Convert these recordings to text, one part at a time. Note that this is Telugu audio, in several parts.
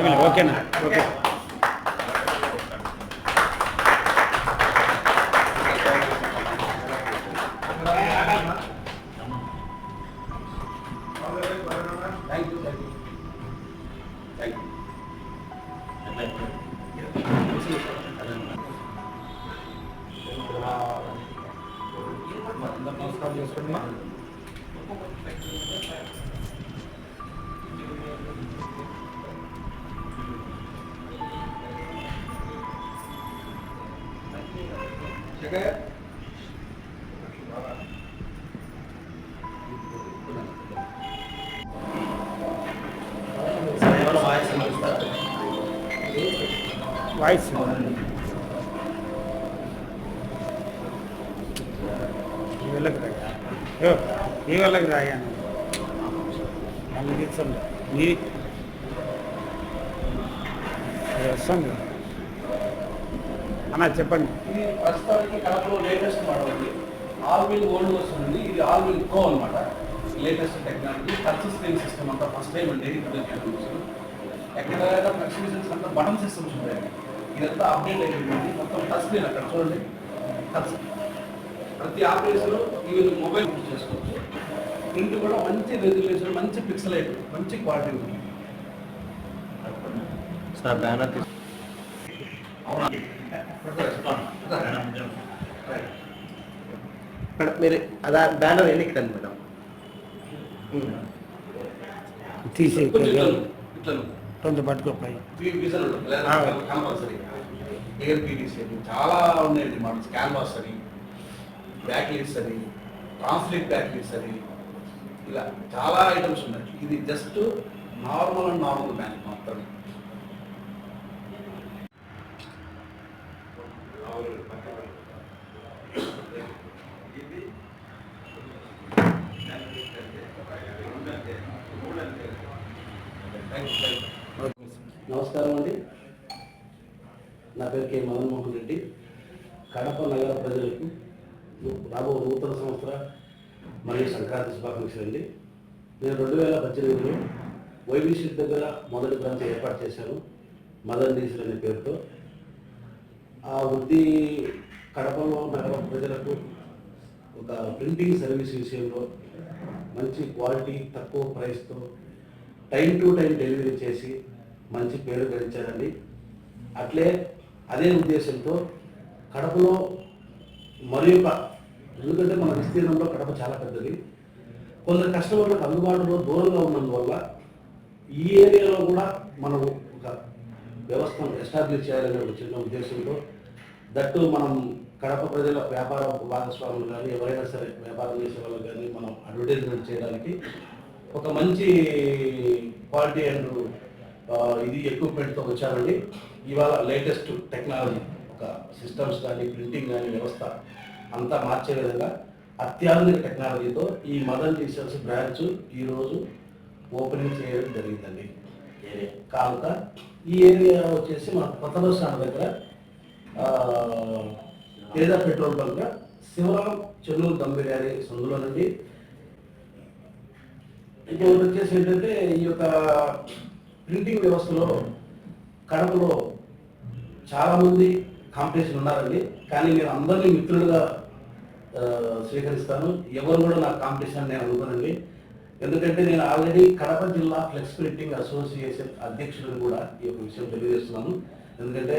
ఓకేనా? ఓకే. నమస్కారం చేసుకుంటున్నా వాయిస్ ఈ వెళ్ళకి రాయా ఏ, ఈ వెళ్ళకి రాయాను మళ్ళీ తీర్చండి నీ అది వస్తుంది అన్న చెప్పండి. ఇది ప్రస్తుతానికి కడపలో లేటెస్ట్ మోడల్ ఉంది ఆల్ వీల్ ఓల్డ్ వస్తుంది ఇది ఆల్ వీల్ ప్రో అనమాట latest technology touch screen system అంతా ఫస్ట్ టైం అండి. ఇంట్రొడ్యూస్ ఎక్కడ ఫ్లెక్సిబిలిటీస్ అంతా బటన్ సిస్టమ్స్ ఇదంతా అప్డేట్ అయిపోయింది. మొత్తం టచ్ స్క్రీన్ అక్కడ చూడండి. టచ్ ప్రతి ఆపరేషన్ ఇవి మొబైల్ యూజ్ చేసుకోవచ్చు. ప్రింట్ కూడా మంచి రెజల్యూషన్ మంచి పిక్సలైట్ మంచి క్వాలిటీ ఉంది సార్ బ్యానర్ అవునా మేడం మీరు అదా బ్యానర్ ఎన్నికి రండి మేడం? తీసే కొంచెం పట్టుకోపోయి కంపల్సరీ అని చాలా ఉన్నాయండి మోడల్స్ క్యాన్వాస్ అని బ్యాక్ లీడ్స్ అని ట్రాన్స్లేట్ బ్యాక్ లీడ్స్ అని ఇలా చాలా ఐటమ్స్ ఉన్నాయి. ఇది just normal and normal bank మాత్రమే థ్యాంక్ యూ నమస్కారం అండి. నా పేరు కే మదన్మోహన్ రెడ్డి. కడప నగర ప్రజలకు రాబో నూతన సంవత్సర మరియు సంక్రాంతి శుభాకాంక్షలు అండి. నేను రెండు వేల పద్దెనిమిదిలో వైబీసీ దగ్గర మొదటి బ్రాంచ్ ఏర్పాటు చేశాను మదన్ డీసీల్ అనే పేరుతో. ఆ వృద్ధి కడపలో నగర ప్రజలకు ఒక ప్రింటింగ్ సర్వీస్ విషయంలో మంచి క్వాలిటీ తక్కువ ప్రైస్తో టైం టు టైం డెలివరీ చేసి మంచి పేరు గడించారండి అట్లే అదే ఉద్దేశంతో కడపలో మరి ఒక ఎందుకంటే మన విస్తీర్ణంలో కడప చాలా పెద్దది. కొందరు కస్టమర్లకు అందుబాటులో దూరంగా ఉన్నందువల్ల ఈ ఏరియాలో కూడా మనం ఒక వ్యవస్థను ఎస్టాబ్లిష్ చేయాలనే ఒక చిన్న ఉద్దేశంతో దట్టు మనం కడప ప్రజల వ్యాపార భాగస్వాములు కానీ ఎవరైనా సరే వ్యాపారం చేసే వాళ్ళు కానీ మనం అడ్వర్టైజ్మెంట్ చేయడానికి ఒక మంచి క్వాలిటీ అండ్ ఇది ఎక్విప్మెంట్తో వచ్చారండి. ఇవాళ లేటెస్ట్ టెక్నాలజీ ఒక సిస్టమ్స్ కానీ ప్రింటింగ్ కానీ వ్యవస్థ అంతా మార్చే విధంగా అత్యాధునిక టెక్నాలజీతో ఈ మదన్ టీచర్స్ బ్రాంచ్ ఈరోజు ఓపెనింగ్ చేయడం జరిగిందండి. కావుక ఈ ఏరియా వచ్చేసి మన కొత్త బస్ స్టాండ్ దగ్గర తేజ పెట్రోల్ బంక్ శివరాం చెన్నూరు దమ్ బిర్యానీ సందులోనండి. ఇంకొకటి వచ్చేసి ఏంటంటే ఈ యొక్క ప్రింటింగ్ వ్యవస్థలో కడపలో చాలామంది కాంపిటీషన్ ఉన్నారండి. కానీ నేను అందరినీ మిత్రులుగా స్వీకరిస్తాను. ఎవరు కూడా నాకు కాంపిటీషన్ నేను అనుకోనండి. ఎందుకంటే నేను ఆల్రెడీ కడప జిల్లా ఫ్లెక్స్ ప్రింటింగ్ అసోసియేషన్ అధ్యక్షుడిని కూడా ఈ యొక్క విషయం తెలియజేస్తున్నాను. ఎందుకంటే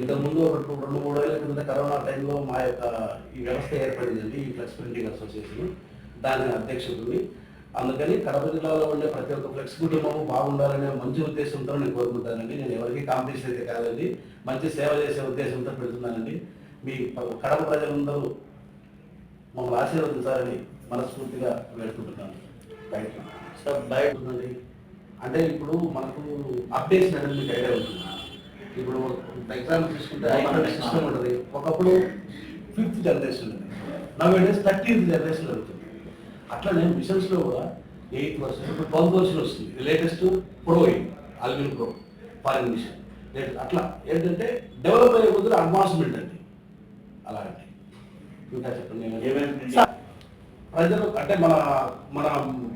ఇంతకుముందు ఒక రెండు మూడు ఏళ్ళ క్రింద కరోనా టైంలో మా యొక్క ఈ వ్యవస్థ ఏర్పడిందండి ఈ ఫ్లెక్స్ ప్రింటింగ్ అసోసియేషన్. దాని అధ్యక్షుడిని. అందుకని కడప జిల్లాలో ఉండే ప్రతి ఒక్క ఫ్లెక్స్ కుటుంబం బాగుండాలనే మంచి ఉద్దేశంతో నేను కోరుకుంటానండి. నేను ఎవరికి కాంపిటీషన్ అయితే కాదండి. మంచి సేవ చేసే ఉద్దేశంతో పెడుతున్నానండి. మీ కడప ప్రజలందరూ మమ్మల్ని ఆశీర్వదించాలని మనస్ఫూర్తిగా వేడుకుంటున్నాను. థ్యాంక్ యూ సార్ బయట అంటే ఇప్పుడు మనకు అప్డేషన్ అనేది మీకు ఐడియా ఉంటుంది. ఇప్పుడు ఎగ్జాంపుల్ తీసుకుంటే సిస్టమ్ ఉంటుంది. ఒకప్పుడు fifth generation now days thirteenth generation అవుతుంది అట్లనే మిషన్స్లో కూడా ఎయిత్ వర్షన్ ఇప్పుడు ట్వెల్త్ వర్షన్ వస్తుంది. Latest pro aluminium pro foreign machine. అట్లా. ఏంటంటే డెవలప్ అయ్యే కొద్దిగా అడ్వాన్స్మెంట్ అండి. అలాంటి. ఇంకా చెప్పండి ప్రజలు అంటే మన మన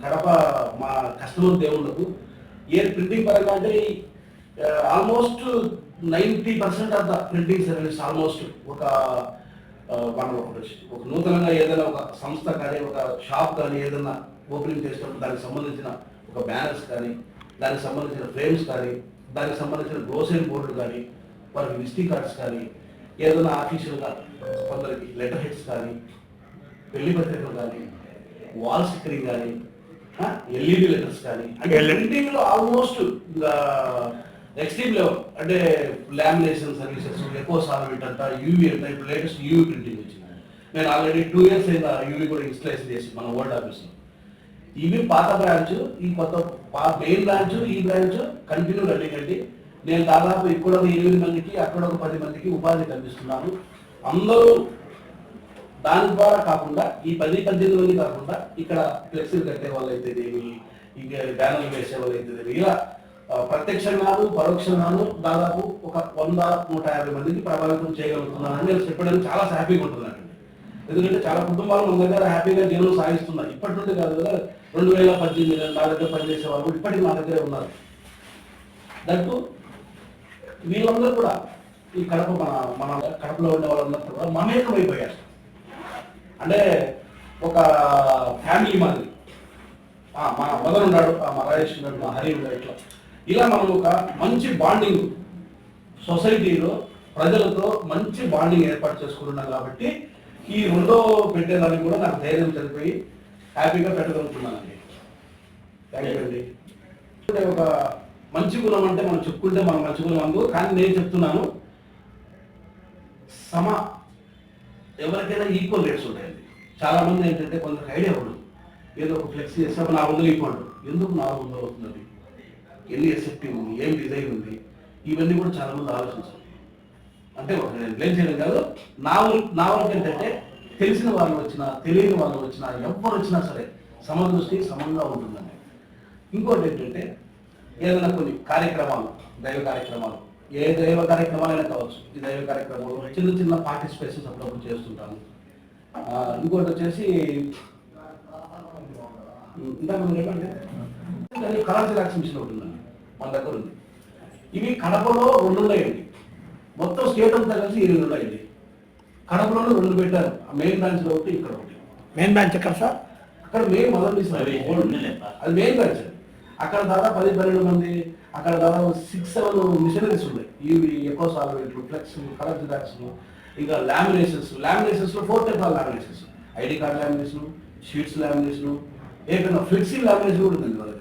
కడప మా కస్టమర్ దేవుళ్ళకు ఏ ప్రింటింగ్ పరంగా అంటే almost ninety percent of the printing service almost ఒక మనం ఒక ఒక నూతనంగా ఏదైనా ఒక సంస్థ కానీ ఒక షాప్ కానీ ఏదైనా ఓపెనింగ్ చేసినప్పుడు దానికి సంబంధించిన ఒక బ్యానర్స్ కానీ దానికి సంబంధించిన ఫ్రేమ్స్ కానీ దానికి సంబంధించిన గ్రోసరీ బోర్డు కానీ వారికి విజిటింగ్ కార్డ్స్ కానీ ఏదైనా ఆఫీషియల్గా కొందరికి లెటర్ హెడ్స్ కానీ పెళ్ళి పత్రికలు కానీ వాల్ స్టిక్కరింగ్ కానీ ఎల్ఈడి లెటర్స్ కానీ అంటే LED. ప్రింటింగ్లో ఆల్మోస్ట్ ఎక్స్ట్రీమ్ లెవెల్ అంటే లామినేషన్ సర్వీసెస్ ఎక్కువ సాల్వెంట్ అంట యూవీ అంట ఇప్పుడు లేటెస్ట్ యూవీ ప్రింటింగ్ వచ్చింది. నేను ఆల్రెడీ టూ ఇయర్స్ అయిన యూవీ కూడా ఇన్స్టలేషన్ చేసి మన ఓల్డ్ ఆఫీస్లో ఇవి పాత బ్రాంచ్ ఈ కొత్త మెయిన్ బ్రాంచ్ ఈ బ్రాంచ్ కంటిన్యూ రన్నింగ్ అండి. నేను దాదాపు ఇక్కడ ఒక ఎనిమిది మందికి అక్కడ ఒక పది మందికి ఉపాధి కల్పిస్తున్నాను. అందరూ దాని ద్వారా కాకుండా ఈ పది పద్దెనిమిది మంది కాకుండా ఇక్కడ ఫ్లెక్సీలు కట్టే వాళ్ళు అయితేనేమి ఇంకా బ్యానర్లు వేసే వాళ్ళు అయితేనేమి ఇలా ప్రత్యక్షంగాను పరోక్షంగాను దాదాపు ఒక వంద నూట యాభై మందికి ప్రభావితం చేయగలుగుతున్నానని నేను చెప్పడానికి చాలా హ్యాపీగా ఉంటుందండి. ఎందుకంటే చాలా కుటుంబాలు మన దగ్గర హ్యాపీగా జీవనం సాగిస్తున్నారు ఇప్పటి నుండి కాదు కదా రెండు వేల పద్దెనిమిది నా దగ్గర పనిచేసే వాళ్ళు ఇప్పటికి నా దగ్గరే ఉన్నారు. దట్టు వీళ్ళందరూ కూడా ఈ కడప మన మన కడపలో ఉండే వాళ్ళందరూ కూడా మమేకమైపోయారు. అంటే ఒక ఫ్యామిలీ మాదిరి మా మదర్ ఉన్నాడు మా రాజేష్ ఉన్నాడు మా హరి ఉన్నాడు ఇట్లా. ఇలా మనం ఒక మంచి బాండింగ్ సొసైటీలో ప్రజలతో మంచి బాండింగ్ ఏర్పాటు చేసుకుంటున్నాం కాబట్టి ఈ రెండో పెట్టేదానికి కూడా నాకు ధైర్యం చనిపోయి హ్యాపీగా పెట్టగలుగుతున్నానండి. థ్యాంక్ యూ అండి. అంటే ఒక మంచి గుణం అంటే మనం చెప్పుకుంటే మనం మంచి గుణం అందు కానీ నేను చెప్తున్నాను సమ ఎవరికైనా ఈక్వల్ రేట్స్ ఉంటాయండి. చాలా మంది ఏంటంటే కొందరికి ఐడియా ఉండదు. ఏదో ఒక ఫ్లెక్సీ చేసినప్పుడు నాలుగు వందలు ఈక్వల్ ఎందుకు నాలుగు వందలు అవుతుంది ఎన్ని ఎస్ఎఫ్టీ ఉంది ఏం డిజైన్ ఉంది ఇవన్నీ కూడా చాలా మంది ఆలోచించాలి అంటే ఒక నేను బ్లేమ్ చేయడం కాదు నా ఊరు నా వరకు ఏంటంటే తెలిసిన వాళ్ళు వచ్చినా తెలియని వాళ్ళు వచ్చినా ఎవరు వచ్చినా సరే సమదృష్టి సమంగా ఉంటుందండి. ఇంకోటి ఏంటంటే ఏదైనా కొన్ని కార్యక్రమాలు దైవ కార్యక్రమాలు ఏ దైవ కార్యక్రమాలైనా కావచ్చు. ఈ దైవ కార్యక్రమాలు చిన్న చిన్న పార్టిసిపేషన్స్ అప్పుడప్పుడు చేస్తుంటాను. ఇంకోటి వచ్చేసి ఇందాక మీరు చెప్పండి కానీ కలర్ జిరాక్స్ మిషన్ ఒకటి మన దగ్గర ఉంది. ఇవి కడపలో రెండు ఉన్నాయండి మొత్తం స్టేట్ అంతా కలిసి ఎనిమిది ఉన్నాయండి కడపలోనే రెండు పెట్టారు. మెయిన్ బ్రాంచ్లో ఒకటి ఇక్కడ ఒకటి. మెయిన్ బ్రాంచ్ ఎక్కడ సార్ అక్కడ మెయిన్ మొదలు తీసుకున్నారు అది మెయిన్ బ్రాంచ్ అక్కడ దాదాపు పది పన్నెండు మంది అక్కడ దాదాపు సిక్స్ సెవెన్ మిషనరీస్ ఉన్నాయి. ఇవి ఎక్కువ సాల్వేట్లు ఫ్లెక్స్ కలర్ జిరాక్స్ ఇంకా laminations లామినేషన్స్లో four type of laminations ID card lamination sheets lamination ఏదైనా ఫ్లెక్సీ లామినేషన్ కూడా ఉంది మన దగ్గర.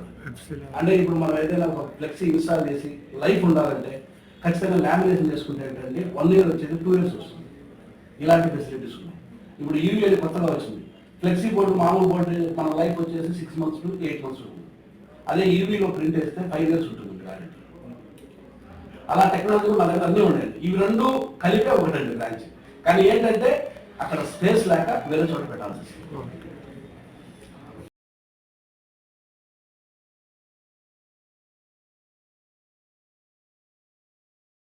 అంటే ఇప్పుడు మనం ఏదైనా ఒక ఫ్లెక్సీ ఇన్స్టాల్ చేసి లైఫ్ ఉండాలంటే ఖచ్చితంగా లామినేషన్ చేసుకుంటే ఏంటంటే వన్ ఇయర్ వచ్చేది టూ ఇయర్స్ వస్తుంది. ఇలాంటి ఫెసిలిటీస్ ఉన్నాయి. ఇప్పుడు అని కొత్తగా వచ్చింది ఫ్లెక్సీ బోర్డు మామూలు బోర్డు మన లైఫ్ వచ్చేసి six months to eight months ఉంటుంది. అదే ఈవీలో ప్రింట్ వేస్తే ఫైవ్ ఇయర్స్ ఉంటుంది గ్యారెంటీ అలా టెక్నాలజీ మన దగ్గర అన్నీ ఉన్నాయండి ఇవి రెండు కలిపే ఒకటండి బ్రాంచ్ కానీ ఏంటంటే అక్కడ స్పేస్ లేక వేరే చోట పెట్టాల్సి వస్తుంది.